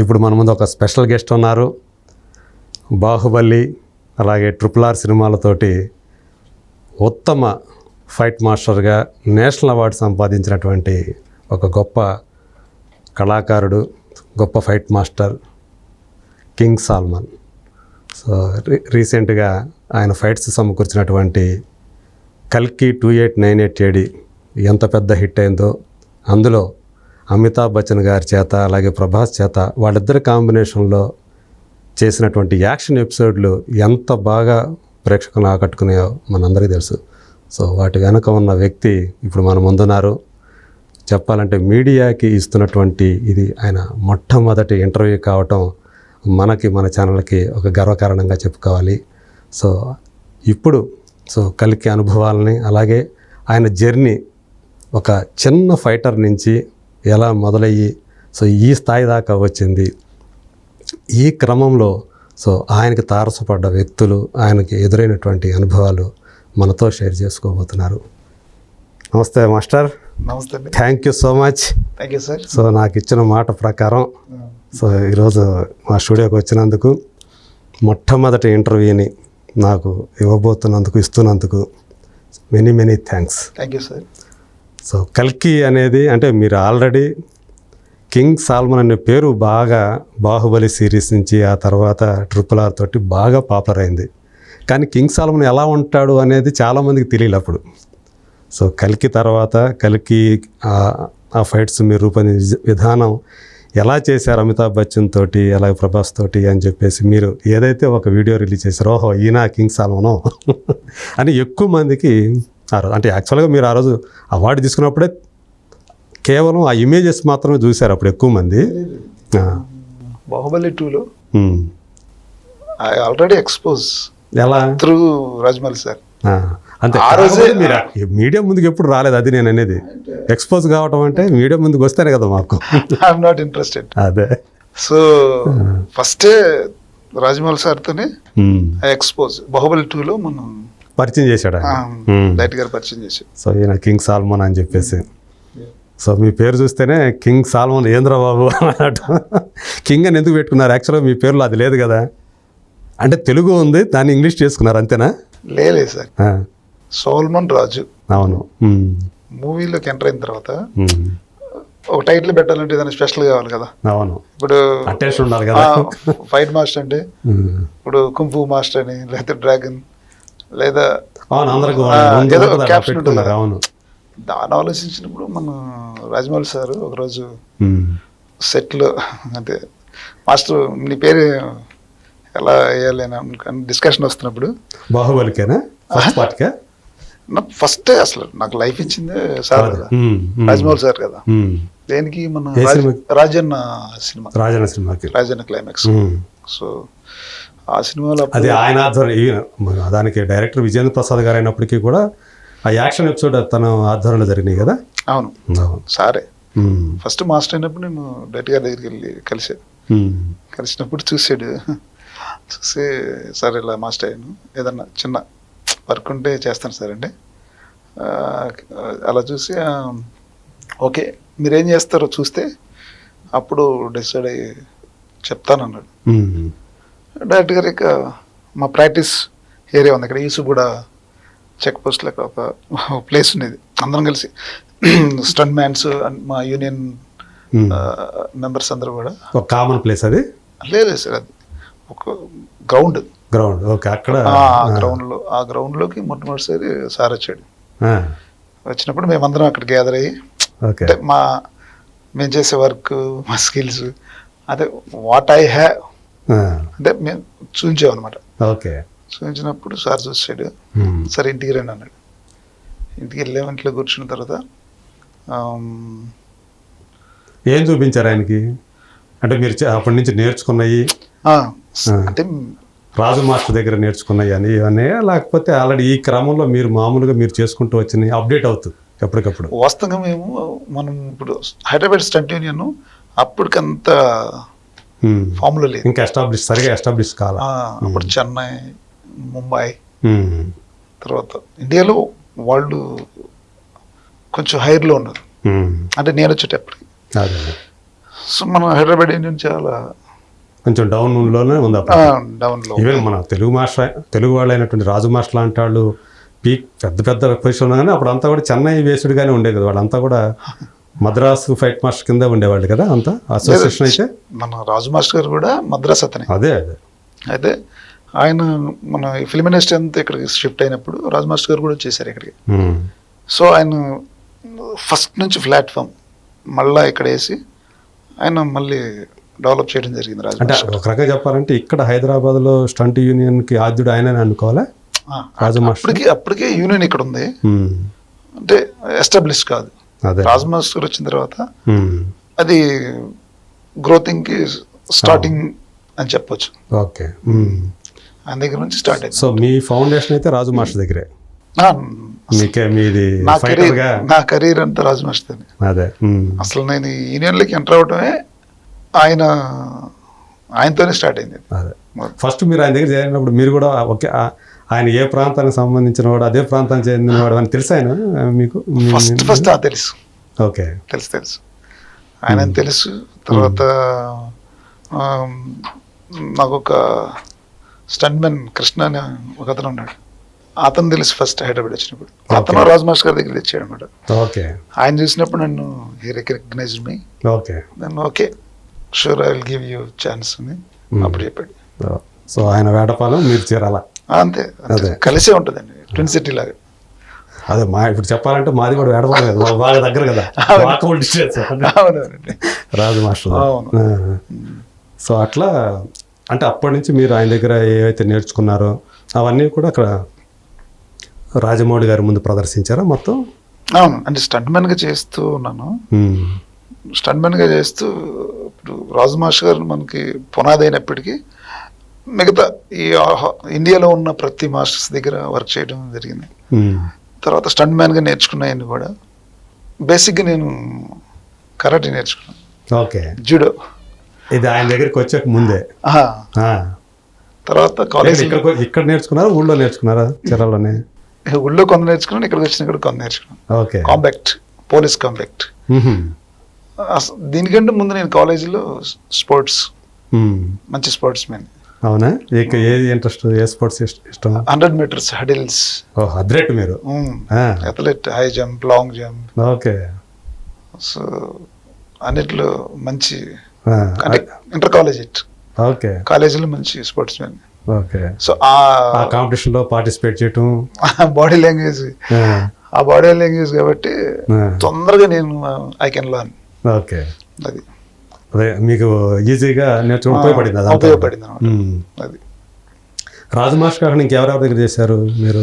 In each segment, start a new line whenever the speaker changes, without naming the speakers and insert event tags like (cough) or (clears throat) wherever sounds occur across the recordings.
ఇప్పుడు మన ముందు ఒక స్పెషల్ గెస్ట్ ఉన్నారు. బాహుబలి అలాగే ట్రిపుల్ ఆర్ సినిమాలతోటి ఉత్తమ ఫైట్ మాస్టర్గా నేషనల్ అవార్డు సంపాదించినటువంటి ఒక గొప్ప కళాకారుడు గొప్ప fight master king Solomon. So re రీసెంట్గా ఆయన ఫైట్స్ సమకూర్చినటువంటి కల్కి two eight nine eight AD ఎంత పెద్ద హిట్ అయిందో అందులో అమితాబ్ బచ్చన్ గారి చేత అలాగే ప్రభాస్ చేత వాళ్ళిద్దరి కాంబినేషన్లో చేసినటువంటి యాక్షన్ ఎపిసోడ్లు ఎంత బాగా ప్రేక్షకులను ఆకట్టుకున్నాయో మనందరికీ తెలుసు. సో వాటి వెనుక ఉన్న వ్యక్తి ఇప్పుడు మన ముందున్నారు. చెప్పాలంటే మీడియాకి ఇస్తున్నటువంటి ఇది ఆయన మొట్టమొదటి ఇంటర్వ్యూ కావటం మనకి మన ఛానల్కి ఒక గర్వకారణంగా చెప్పుకోవాలి. సో ఇప్పుడు సో కలికి అనుభవాలని అలాగే ఆయన జర్నీ ఒక చిన్న ఫైటర్ నుంచి ఎలా మొదలయ్యి సో ఈ స్థాయి దాకా వచ్చింది. ఈ క్రమంలో సో ఆయనకి తారసపడ్డ వ్యక్తులు ఆయనకి ఎదురైనటువంటి అనుభవాలు మనతో షేర్ చేసుకోబోతున్నారు. నమస్తే మాస్టర్.
నమస్తే
thank you so much
thank you sir
so నాకు ఇచ్చిన మాట ప్రకారం సో ఈరోజు మా స్టూడియోకి వచ్చినందుకు మొట్టమొదటి ఇంటర్వ్యూని నాకు ఇవ్వబోతున్నందుకు ఇస్తున్నందుకు many many thanks
thank you sir
so కల్కి అనేది అంటే మీరు ఆల్రెడీ కింగ్ సాల్మన్ అనే పేరు బాగా బాహుబలి సిరీస్ నుంచి ఆ తర్వాత ట్రిపుల్ ఆర్ తోటి బాగా పాపులర్ అయింది. కానీ కింగ్ సాల్మన్ ఎలా ఉంటాడు అనేది చాలామందికి తెలియదు అప్పుడు. సో కలికి తర్వాత కలికి ఆ- ఫైట్స్ మీరు రూపొందించే విధానం ఎలా చేశారు అమితాబ్ బచ్చన్ తోటి అలాగే ప్రభాస్ తోటి అని చెప్పేసి మీరు ఏదైతే ఒక వీడియో రిలీజ్ చేశారో ఓహో ఈయన కింగ్ సాల్మనో అని ఎక్కువ మందికి ఆ రోజు అంటే యాక్చువల్గా మీరు ఆ రోజు అవార్డు తీసుకున్నప్పుడే కేవలం ఆ ఇమేజెస్ మాత్రమే చూశారు అప్పుడు ఎక్కువ మంది.
బాహుబలి టూలో ఆల్రెడీ ఎక్స్పోజ్
ఎలా?
త్రూ రాజమౌళి సార్
అంతే
ఆ రోజే-
మీరు మీడియా ముందుకు ఎప్పుడు రాలేదు అది నేను అనేది. ఎక్స్పోజ్ కావటం అంటే మీడియా ముందుకు వస్తేనే కదా మాకు.
ఐఎమ్ నాట్ ఇంట్రెస్టెడ్
అదే.
సో ఫస్టే రాజమౌళి సార్తోనే ఎక్స్పోజ్ బాహుబలి టూలో మనం
పరిచయం చేశాడు.
డైరెక్ట్ గారు పరిచయం చేశాం
సో ఈయన కింగ్ సాల్మన్ అని చెప్పేసి. సో మీ పేరు చూస్తేనే కింగ్ సాల్మన్ ఏంద్రబాబు అన్నట్టు. కింగ్ అని ఎందుకు పెట్టుకున్నారు? యాక్చువల్గా మీ పేరులో అది లేదు కదా. అంటే తెలుగు ఉంది దాన్ని ఇంగ్లీష్ చేసుకున్నారు అంతేనా?
లేలే సార్. సోల్మన్ రాజు.
అవును.
మూవీలోకి ఎంటర్ అయిన తర్వాత ఒక టైటిల్ పెట్టాలంటే ఏదైనా స్పెషల్ కావాలి కదా.
అవును.
ఇప్పుడు
ఉండాలి కదా.
ఫైట్ మాస్టర్ అంటే ఇప్పుడు కుంఫు మాస్టర్ అని లేదా డ్రాగన్ లేదా ఏదో
ఉంటుంది.
దాన్ని ఆలోచించినప్పుడు మన రాజమౌళి సార్ ఒకరోజు సెట్లో అంటే మాస్టర్ నీ పేరు ఎలా వేయాలి అని డిస్కషన్ వస్తున్నప్పుడు
బాహుబలికేనా?
నాకు ఫస్ట్ అసలు నాకు లైఫ్ ఇచ్చిందే సార్ కదా. రాజమౌళి సార్ కదా. దేనికి మన? రాజన్న సినిమా.
రాజన్న సినిమాకి.
రాజన్న క్లైమాక్స్. సో ఆ సినిమాలో
అది ఆయన ఆధ్వర్యం దానికి డైరెక్టర్ విజేంద్ర ప్రసాద్ గారు అయినప్పటికీ కూడా ఆ యాక్షన్ ఎపిసోడ్ తన ఆధ్వర్యంలో జరిగినాయి కదా?
అవును.
అవును.
సారే. ఫస్ట్ మాస్టర్ అయినప్పుడు నేను డైరెక్ట్ గారి దగ్గరికి వెళ్ళి కలిసాను కలిసినప్పుడు చూసాడు. చూసి సార్ ఇలా మాస్టర్ అయ్యాను. ఏదన్నా చిన్న వర్క్ ఉంటే చేస్తాను సార్ అంటే. అలా చూసి ఓకే మీరేం చేస్తారో చూస్తే అప్పుడు డిసైడ్ అయ్యి చెప్తానన్నాడు.
ఉమ్,
డైరెక్ట్ గారు ఇక మా ప్రాక్టీస్ ఏరియా ఉంది. ఇక్కడ ఈసుగూడ చెక్ పోస్ట్ లెక్క ఒక ప్లేస్ ఉండేది. అందరం కలిసి (clears throat) స్టంట్ మ్యాన్స్ మా యూనియన్. మెంబర్స్ అందరూ కూడా
ఒక కామన్ ప్లేస్ అది?
లేదు సార్ అది ఒక గ్రౌండ్
గ్రౌండ్ ఓకే అక్కడ.
ఆ గ్రౌండ్లో ఆ గ్రౌండ్లోకి మొట్టమొదటిసారి సార్ వచ్చాడు. వచ్చినప్పుడు మేమందరం అక్కడ గ్యాదర్ అయ్యి
ఓకే
అంటే మా మేము చేసే వర్క్ మా స్కిల్స్ అదే వాట్ ఐ హ్యావ్ అంటే మేము చూపించామన్నమాట
ఓకే.
చూపించినప్పుడు సార్ చూసాడు సరే ఇంటికి రండి అన్నాడు. ఇంటికి వెళ్ళాము ఇంట్లో కూర్చున్న తర్వాత
ఏం చూపించారు ఆయనకి? అంటే మీరు అప్పటి నుంచి నేర్చుకున్నవి
ఆ, అంటే
రాజు మాస్టర్ దగ్గర నేర్చుకున్నవి అని ఇవన్నీ లేకపోతే ఆల్రెడీ ఈ క్రమంలో మీరు మామూలుగా మీరు చేసుకుంటూ వచ్చినాయి అప్డేట్ అవుతుంది ఎప్పటికప్పుడు?
వాస్తవంగా మేము మనం ఇప్పుడు హైదరాబాద్ స్టంట్ యూనియన్ అప్పటికంత
ఉమ్,
ఫామ్లో లేదు.
ఇంకా ఎస్టాబ్లిష్ సరిగా ఎస్టాబ్లిష్ కాల.
ఆ, అప్పుడు చెన్నై ముంబై.
ఉమ్,
తర్వాత ఇండియాలో వాళ్ళు కొంచెం హైర్లో ఉన్నారు. అంటే నేను వచ్చేటప్పటికి.
అదే.
సో మన హైదరాబాద్ యూనియన్ చాలా
కొంచెం డౌన్లోనే ఉంది అప్పుడు.
డౌన్లో
ఈవెన్ మన తెలుగు మాస్టర్ తెలుగు వాళ్ళు అయినటువంటి రాజు మాస్టర్ లాంటి వాళ్ళు పీక్ పెద్ద పెద్ద పొజిషన్ కానీ అప్పుడు అంతా కూడా చెన్నై వేసుడుగానే ఉండేది కదా వాళ్ళంతా కూడా మద్రాసు ఫైట్ మాస్టర్ కింద ఉండేవాళ్ళు కదా అంతా? అసోసియేషన్ అయితే?
మన రాజు మాస్టర్ గారు కూడా మద్రాస్ అతనే.
అదే అదే.
అయితే ఆయన మన ఫిల్మ్ ఇండస్ట్రీ అంతా ఇక్కడికి షిఫ్ట్ అయినప్పుడు రాజు మాస్టర్ గారు కూడా వచ్చేసారు ఇక్కడికి.
ఉమ్.
సో ఆయన ఫస్ట్ నుంచి ప్లాట్ఫామ్ మళ్ళా ఇక్కడ వేసి ఆయన మళ్ళీ డెవలప్ చేయడం జరిగింది రాజు
అంటే ఒక రకంగా చెప్పాలంటే ఇక్కడ హైదరాబాద్లో స్టంట్ యూనియన్కి ఆద్యుడు ఆయనని అనుకోవాలా? రాజు మాస్టర్?
అప్పటికి అప్పటికే యూనియన్ ఇక్కడ ఉంది
ఉమ్.
అంటే ఎస్టాబ్లిష్ కాదు.
అదే.
రాజు మాస్టర్ వచ్చిన తర్వాత. అది గ్రోతింగ్కి స్టార్టింగ్ అని చెప్పొచ్చు.
ఓకే.
ఆయన దగ్గర నుంచి స్టార్ట్ అయింది.
సో మీ ఫౌండేషన్ అయితే రాజు మాస్టర్ దగ్గరే మీకే మీది
నా కెరీర్ నా కెరీర్ అంతా రాజు మాస్టర్
అదే.
అసలు నేను యూనియన్లోకి ఎంటర్ అవడమే ఆయన ఆయనతోనే స్టార్ట్ అయింది.
అదే. ఫస్ట్ మీరు ఆయన దగ్గర చేరినప్పుడు మీరు కూడా ఓకే ఆయన ఏ ప్రాంతానికి సంబంధించిన వాడు అదే ప్రాంతానికి చెందినవాడు అని తెలుసు ఆయన మీకు?
ఫస్ట్ ఫస్ట్ ఆ తెలుసు.
ఓకే.
తెలుసు తెలుసు. ఆయన తెలుసు. తర్వాత ఆ, నాకు ఒక స్టంట్మెన్ కృష్ణ అనే ఒక అతను ఉన్నాడు. అతను తెలుసు ఫస్ట్ హైదరాబాద్ వచ్చినప్పుడు. అతను రాజ్ మాస్టర్ గారి దగ్గర తెచ్చాడు అనమాట
ఓకే.
ఆయన చూసినప్పుడు నన్ను హీ రికగ్నైజ్ మీ
ఓకే.
నన్ను okay sure I will give you chance అని అప్పుడు చెప్పాడు.
సో ఆయన వేటపాలెం మీరు చేరాల?
అంతే కలిసే ఉంటుందండి. ట్విన్ సిటీ లాగా.
అదే మా ఇప్పుడు చెప్పాలంటే మాది కూడా మా- బాగా దగ్గర కదా. వాకబుల్ డిస్టెన్స్
అవునవునండి.
రాజు మాస్టర్. సో అట్లా అంటే అప్పటి నుంచి మీరు ఆయన దగ్గర ఏవైతే నేర్చుకున్నారో అవన్నీ కూడా అక్కడ రాజమౌళి గారి ముందు ప్రదర్శించారా మొత్తం?
అవును. అంటే స్టంట్మెన్గా చేస్తూ ఉన్నాను.
ఉమ్.
స్టంట్మెన్గా చేస్తూ ఇప్పుడు రాజు మాస్టర్ గారు మనకి పునాది అయినప్పటికీ మిగతా ఈ ఇండియాలో ఉన్న ప్రతి మాస్టర్స్ దగ్గర వర్క్ చేయడం జరిగింది. తర్వాత స్టంట్ మ్యాన్గా నేర్చుకున్నాయని కూడా. బేసిక్గా నేను కరాటే నేర్చుకున్నాను.
ఓకే.
జూడో.
ఇది ఆయన దగ్గరికి వచ్చాక ముందే.
తర్వాత కాలేజ్
ఇక్కడ ఇక్కడ నేర్చుకున్నారా ఊళ్ళో నేర్చుకున్నారా చీరాల్లోనే?
ఊళ్ళో కొంత నేర్చుకున్నాను ఇక్కడికి వచ్చిన కూడా కొంత నేర్చుకున్నాను.
ఓకే.
Compact police compact. దీనికంటే ముందు నేను కాలేజీలో స్పోర్ట్స్. మంచి స్పోర్ట్స్ మ్యాన్.
అవునా? ఇక ఏది ఇంట్రెస్ట్ ఏ స్పోర్ట్స్ ఇష్టం
హండ్రెడ్ మీటర్స్ హడిల్స్.
ఓ అథ్లెట్ మీరు.
Athlete high jump long jump
okay.
So అన్నిట్లో మంచి ఇంటర్ కాలేజ్ ఇట్
ఓకే.
కాలేజీలో మంచి స్పోర్ట్స్ మ్యాన్
ఓకే.
సో
ఆ కాంపిటీషన్లో పార్టిసిపేట్ చేయటం?
బాడీ లాంగ్వేజ్
ఆ.
బాడీ లాంగ్వేజ్ కాబట్టి. తొందరగా నేను ఐ కెన్ లర్న్
ఓకే.
అది.
అదే మీకు ఈజీగా నేర్చుకుని ఉపయోగపడింది అదంతా.
ఉపయోగపడింది. అది.
రాజు మాస్టర్ గారు ఇంకెవరెవరి దగ్గర చేశారు మీరు?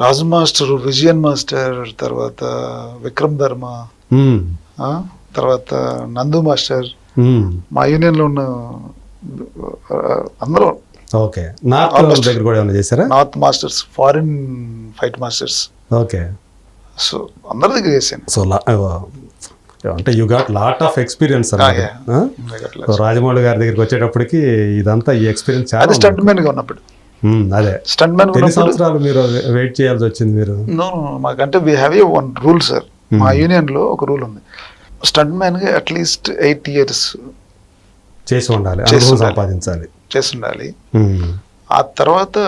రాజు మాస్టర్ విజయన్ మాస్టర్ తర్వాత విక్రమ్ ధర్మ తర్వాత నందు మాస్టర్. మా యూనియన్లో ఉన్న అందరూ.
ఓకే. నార్త్ దగ్గర కూడా ఏమైనా చేశారా?
North masters foreign fight masters.
Okay.
So అందరి దగ్గర చేశాను.
సో అంటే you got lot of experience Rajamouli గారి దగ్గరికి వచ్చేటప్పటికి ఇదంతా ఈ ఎక్స్పీరియన్స్ చాలా.
స్టంట్ మ్యాన్గా ఉన్నప్పుడు.
ఉమ్, అదే.
స్టంట్ మ్యాన్
ఎన్ని సంవత్సరాలు మీరు వెయిట్ చేయాల్సి వచ్చింది మీరు?
మాకంటే we have a one rule sir మా యూనియన్లో ఒక రూల్ ఉంది. స్టంట్ మ్యాన్గా అట్లీస్ట్ ఎయిట్ ఇయర్స్
చేసి ఉండాలి. సంపాదించాలి.
చేసి ఉండాలి.
ఉమ్.
ఆ తర్వాత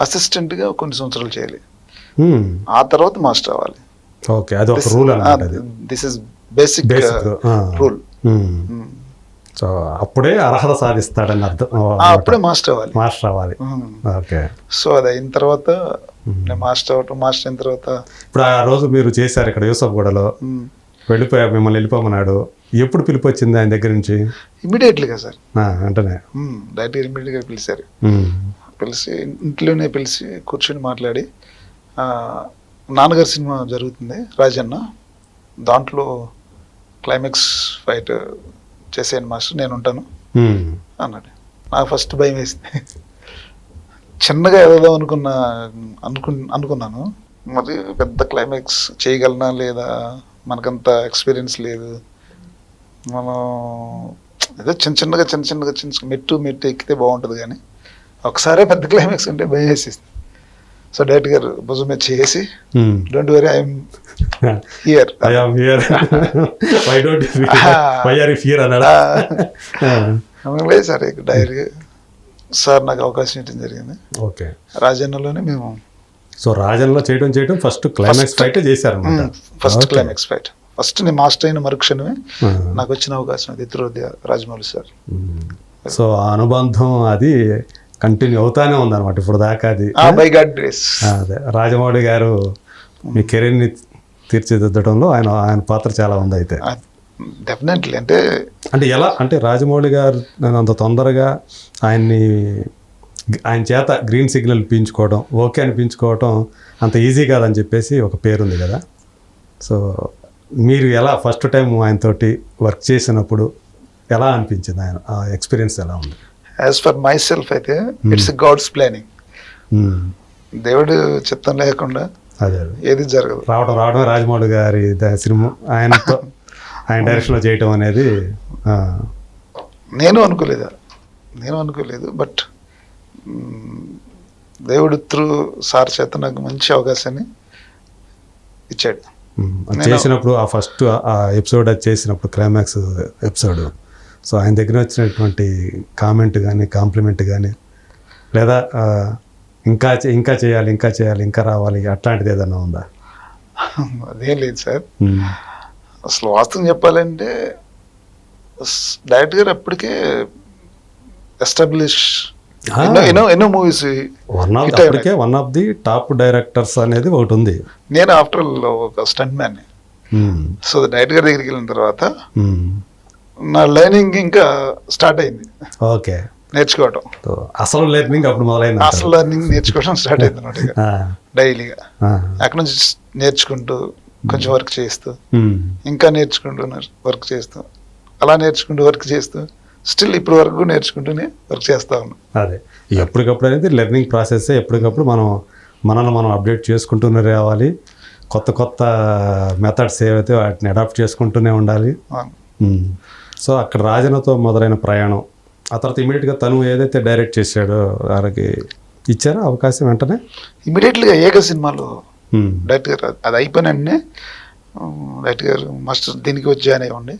అసిస్టెంట్గా కొన్ని సంవత్సరాలు చేయాలి.
ఉమ్.
ఆ తర్వాత మాస్టర్ అవ్వాలి.
ఓకే అది ఒక rule
this is basic rule
so అప్పుడే అర్హత సాధిస్తాడని అర్థం.
అప్పుడే మాస్టర్ అవ్వాలి.
మాస్టర్ అవ్వాలి. ఓకే
సో అది అయిన తర్వాత నేను మాస్టర్ అవ్వటం మాస్టర్ అయిన తర్వాత
ఇప్పుడు ఆ రోజు మీరు చేశారు ఇక్కడ యూసఫ్గూడలో
mm,
వెళ్ళిపోయా మిమ్మల్ని వెళ్ళిపోమన్నాడు. ఎప్పుడు పిలిపి వచ్చింది ఆయన దగ్గర నుంచి?
ఇమీడియట్లీగా సార్.
వెంటనే.
డైరెక్ట్ ఇమీడియట్గా పిలిచారు. పిలిచి ఇంట్లోనే పిలిచి కూర్చొని మాట్లాడి నాన్నగారి సినిమా జరుగుతుంది రాజన్న. దాంట్లో క్లైమాక్స్ ఫైట్ చేసేయండి మాస్టర్ నేను ఉంటాను. అన్నాడు. నాకు ఫస్ట్ భయం వేసింది. చిన్నగా ఏదో అనుకున్నా అనుకు అనుకున్నాను. మరి పెద్ద క్లైమాక్స్ చేయగలనా లేదా? మనకంత ఎక్స్పీరియన్స్ లేదు. మనం ఏదో చిన్న చిన్నగా చిన్న చిన్నగా చిన్న మెట్టు మెట్టు ఎక్కితే బాగుంటుంది కానీ ఒకసారే పెద్ద క్లైమాక్స్ అంటే భయం వేసేసింది. సో డైరెక్ట్ గారు భుజం మీద చేసి don't worry I'm here
I am here why don't why are fear అన్నాడా?
లేదు సార్ డైరీ సార్ నాకు అవకాశం ఇవ్వడం జరిగింది.
ఓకే
రాజన్నలోనే మేము
సో రాజన్లో చేయడం చేయడం ఫస్ట్ క్లైమాక్స్ ఫైట్ చేశారన్నమాట.
ఫస్ట్. క్లైమాక్స్ ఫైట్ ఫస్ట్ నేను మాస్టర్ అయిన మరుక్షణమే
ఆ.
నాకు వచ్చిన అవకాశం అది. ఇద్దరు రాజమౌళి సార్.
సో ఆ అనుబంధం అది కంటిన్యూ అవుతానే ఉందన్నమాట. ఇప్పుడు దాకా అది
గ్రేస్
ఆ, అదే. రాజమౌళి గారు మీ కెరీర్ని తీర్చిదిద్దడంలో ఆయన ఆయన పాత్ర చాలా ఉంది అయితే
డెఫినెట్లీ అంటే
అంటే ఎలా? అంటే రాజమౌళి గారు అంత తొందరగా ఆయన్ని ఆయన చేత గ్రీన్ సిగ్నల్ పీంచుకోవడం ఓకే అనిపించుకోవడం అంత ఈజీ కాదని చెప్పేసి ఒక పేరుంది కదా. సో మీరు ఎలా ఫస్ట్ టైం ఆయనతోటి వర్క్ చేసినప్పుడు ఎలా అనిపించింది ఆయన? ఆ ఎక్స్పీరియన్స్ ఎలా ఉంది?
యాజ్ ఫర్ మై సెల్ఫ్ అయితే ఇట్స్ గాడ్స్ ప్లానింగ్. దేవుడు చిత్తం లేకుండా ఏది జరగదు.
రావడం రావడమే రాజమౌళి గారి సినిమా. ఆయనతో ఆయన డైరెక్షన్లో చేయటం అనేది
నేను అనుకోలేదు. నేను అనుకోలేదు బట్ దేవుడు త్రూ సార్ చేత నాకు మంచి అవకాశాన్ని ఇచ్చాడు.
చేసినప్పుడు ఆ ఫస్ట్ ఆ ఎపిసోడ్ అది చేసినప్పుడు క్లైమాక్స్ ఎపిసోడ్. సో ఆయన దగ్గర వచ్చినటువంటి కామెంట్ కానీ కాంప్లిమెంట్ కానీ లేదా ఇంకా ఇంకా చేయాలి ఇంకా చేయాలి ఇంకా రావాలి అట్లాంటిది ఏదైనా ఉందా
అదేం లేదు సార్. అసలు వాస్తవం చెప్పాలంటే డైరెక్ట్ గారు అప్పటికే ఎస్టాబ్లిష్. ఎన్నో ఎన్నో మూవీస్
వన్ ఆఫ్. అప్పటికే one of the top directors అనేది ఒకటి ఉంది
నేను ఆఫ్టర్ ఒక స్టంట్ మ్యాన్. సో డైరెక్ట్ గారి దగ్గరికి వెళ్ళిన తర్వాత. నా లర్నింగ్ ఇంకా స్టార్ట్ అయింది.
ఓకే.
నేర్చుకోవటం.
అసలు లెర్నింగ్ అప్పుడు మొదలైంది
అసలు లర్నింగ్ నేర్చుకోవడం స్టార్ట్ అయింది అనమాట డైలీగా అక్కడ నుంచి నేర్చుకుంటూ కొంచెం వర్క్ చేస్తూ ఇంకా నేర్చుకుంటూ వర్క్ చేస్తూ అలా నేర్చుకుంటూ వర్క్ చేస్తూ స్టిల్ ఇప్పటి వరకు నేర్చుకుంటూనే వర్క్ చేస్తా ఉన్నాం.
అదే. ఎప్పటికప్పుడు అనేది లెర్నింగ్ ప్రాసెస్ ఎప్పటికప్పుడు మనం మనల్ని మనం అప్డేట్ చేసుకుంటూనే రావాలి. కొత్త కొత్త మెథడ్స్ ఏవైతే వాటిని అడాప్ట్ చేసుకుంటూనే ఉండాలి. సో అక్కడ రాజనతో మొదలైన ప్రయాణం ఆ తర్వాత ఇమీడియట్గా తను ఏదైతే డైరెక్ట్ చేశాడో వారికి ఇచ్చారా అవకాశం వెంటనే
ఇమీడియట్లీగా ఏక సినిమాలో. డైరెక్ట్ గారు అది అయిపోయిన వెంటనే డైరెక్ట్ గారు మాస్టర్ దీనికి వచ్చి జాయిన్ అయ్యండి